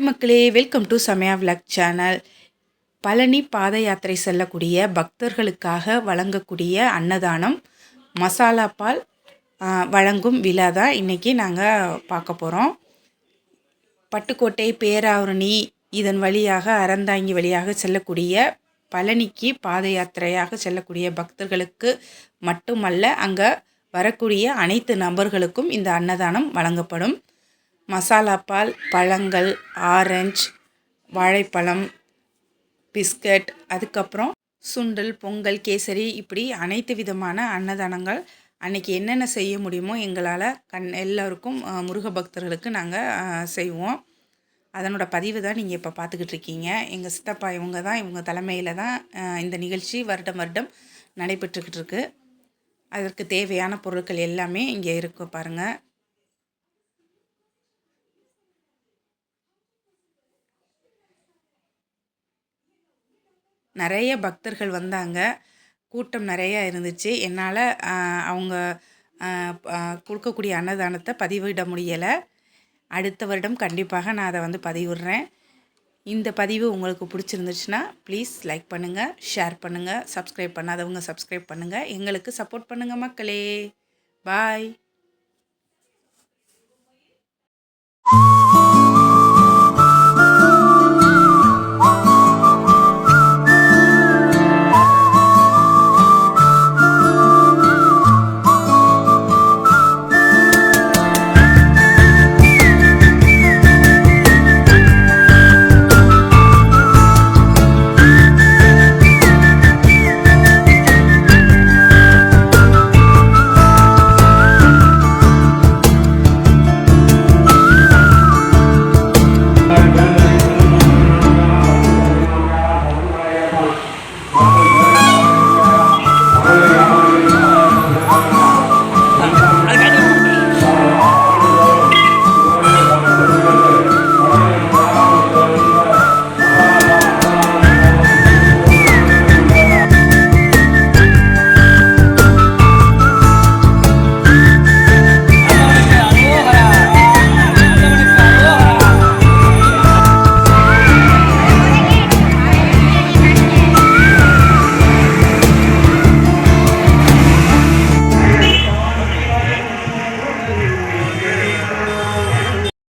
Hi மக்களே welcome to Samaya vlog channel Palani பாத யாத்திரை செல்லக்கூடிய பக்தர்களுக்காக வழங்கக்கூடிய அன்னதானம் மசாலா பால் வழங்கும் விழா தான் இன்றைக்கி நாங்கள் பார்க்க போகிறோம் பட்டுக்கோட்டை பேராவரணி இதன் வழியாக அறந்தாங்கி வழியாக செல்லக்கூடிய பழனிக்கு பாத யாத்திரையாக செல்லக்கூடிய பக்தர்களுக்கு மட்டுமல்ல அங்கே வரக்கூடிய அனைத்து நபர்களுக்கும் இந்த அன்னதானம் வழங்கப்படும். மசாலா பால் பழங்கள் ஆரஞ்சு வாழைப்பழம் பிஸ்கட் அதுக்கப்புறம் சுண்டல் பொங்கல் கேசரி இப்படி அனைத்து விதமான அன்னதானங்கள் அன்னைக்கு என்னென்ன செய்ய முடியுமோ எங்களால் கண் எல்லோருக்கும் முருக பக்தர்களுக்கு நாங்கள் செய்வோம். அதனோட பதிவு தான் நீங்கள் இப்போ பார்த்துக்கிட்டு இருக்கீங்க. எங்கள் சித்தப்பா இவங்க தான் இவங்க தலைமையில் தான் இந்த நிகழ்ச்சி வருடம் வருடம் நடைபெற்றுக்கிட்டு இருக்குது அதற்கு தேவையான பொருட்கள் எல்லாமே இங்கே இருக்கு பாருங்கள் நிறைய பக்தர்கள் வந்தாங்க. கூட்டம் நிறையா இருந்துச்சு. என்னால் அவங்க கொடுக்கக்கூடிய அன்னதானத்தை பதிவிட முடியலை. அடுத்த வருடம் கண்டிப்பாக நான் அதை வந்து பதிவிடுறேன். இந்த பதிவு உங்களுக்கு பிடிச்சிருந்துச்சுன்னா ப்ளீஸ் லைக் பண்ணுங்கள் ஷேர் பண்ணுங்கள் சப்ஸ்கிரைப் பண்ணாதவங்க சப்ஸ்கிரைப் பண்ணுங்கள் எங்களுக்கு சப்போர்ட் பண்ணுங்கள் மக்களே. பாய்